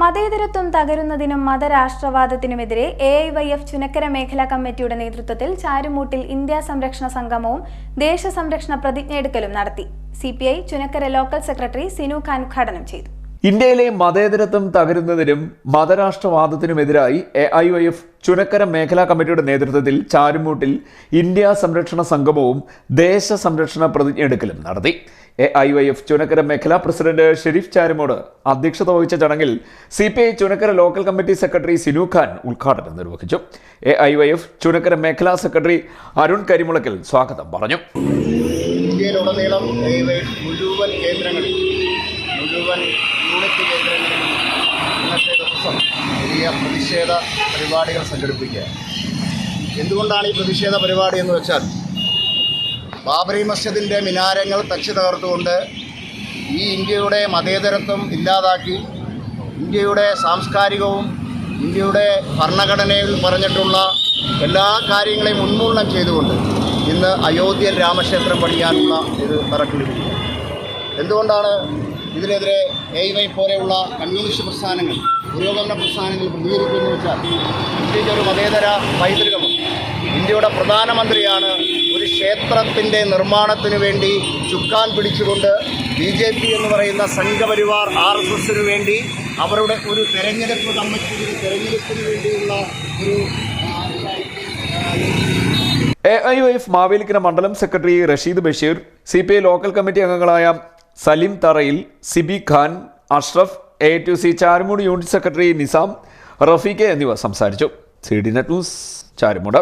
മതേതരത്വം തകരുന്നതിനും മതരാഷ്ട്രവാദത്തിനുമെതിരെ A I Y F Chunakkara മേഖലാ കമ്മിറ്റിയുടെ നേതൃത്വത്തിൽ ചാരുമൂട്ടിൽ ഇന്ത്യ സംരക്ഷണ സംഗമവും ദേശസംരക്ഷണ പ്രതിജ്ഞയെടുക്കലും നടത്തി. C P I Chunakkara local secretary Sinu Khan ഉദ്ഘാടനം ചെയ്തു. ഇന്ത്യയിലെ മതേതരത്വം തകരുന്നതിനും മതരാഷ്ട്രവാദത്തിനുമെതിരായി A I Y F Chunakkara മേഖലാ കമ്മിറ്റിയുടെ നേതൃത്വത്തിൽ ചാരുമൂട്ടിൽ ഇന്ത്യ സംരക്ഷണ സംഗമവും ദേശ സംരക്ഷണ പ്രതിജ്ഞ എടുക്കലും നടത്തി. A I Y F Chunakkara മേഖലാ പ്രസിഡന്റ് ഷെരീഫ് ചാരുമോട് അധ്യക്ഷത വഹിച്ച ചടങ്ങിൽ C P I Chunakkara local committee secretary Sinu Khan ഉദ്ഘാടനം നിർവഹിച്ചു. A I Y F Chunakkara മേഖലാ സെക്രട്ടറി അരുൺ കരിമുളക്കൽ സ്വാഗതം പറഞ്ഞു. മുഴുവൻ കേന്ദ്രങ്ങളിൽ മുഴുവൻ യൂണിറ്റ് കേന്ദ്രങ്ങളിലും ഇന്നത്തെ ദിവസം വലിയ പ്രതിഷേധ പരിപാടികൾ സംഘടിപ്പിക്കുക. എന്തുകൊണ്ടാണ് ഈ പ്രതിഷേധ പരിപാടി എന്ന് വെച്ചാൽ ബാബറി മസ്ജിദിന്റെ മിനാരങ്ങൾ തച്ചു തകർത്തുകൊണ്ട് ഈ ഇന്ത്യയുടെ മതേതരത്വം ഇല്ലാതാക്കി ഇന്ത്യയുടെ സാംസ്കാരികവും ഇന്ത്യയുടെ ഭരണഘടനയിൽ പറഞ്ഞിട്ടുള്ള എല്ലാ കാര്യങ്ങളെയും ഉന്മൂലനം ചെയ്തുകൊണ്ട് ഇന്ന് അയോധ്യ രാമക്ഷേത്രം പണിയാനുള്ള ഇത് തറക്കിലിരിക്കുക എന്തുകൊണ്ടാണ് ഇതിനെതിരെ എ വൈ പോലെയുള്ള കമ്മ്യൂണിസ്റ്റ് പ്രസ്ഥാനങ്ങൾ പുരോഗമന പ്രസ്ഥാനങ്ങൾ പ്രതികരിക്കുമെന്ന് വെച്ചാൽ ഇന്ത്യയ്ക്ക് ഒരു മതേതര പൈതൃകമുണ്ട് ഇന്ത്യയുടെ പ്രധാനമന്ത്രിയാണ് ഒരു ക്ഷേത്രത്തിന്റെ നിർമ്മാണത്തിന് വേണ്ടി ചുക്കാൻ പിടിച്ചുകൊണ്ട് ബി ജെ പി എന്ന് പറയുന്ന സംഘപരിവാർ ആർ എസ് എസിന് വേണ്ടി അവരുടെ ഒരു തെരഞ്ഞെടുപ്പ് കമ്മിറ്റി തെരഞ്ഞെടുപ്പിന് വേണ്ടിയുള്ള ഒരു എ ഐ വൈഫ് മാവേലിക്കര മണ്ഡലം secretary Rasheed Basheer C P I local committee അംഗങ്ങളായ Salim Tharayil Sibi Khan Ashraf A to C Charummood unit secretary Nizam റഫീഖെ എന്നിവർ സംസാരിച്ചു. C D net news Charummood.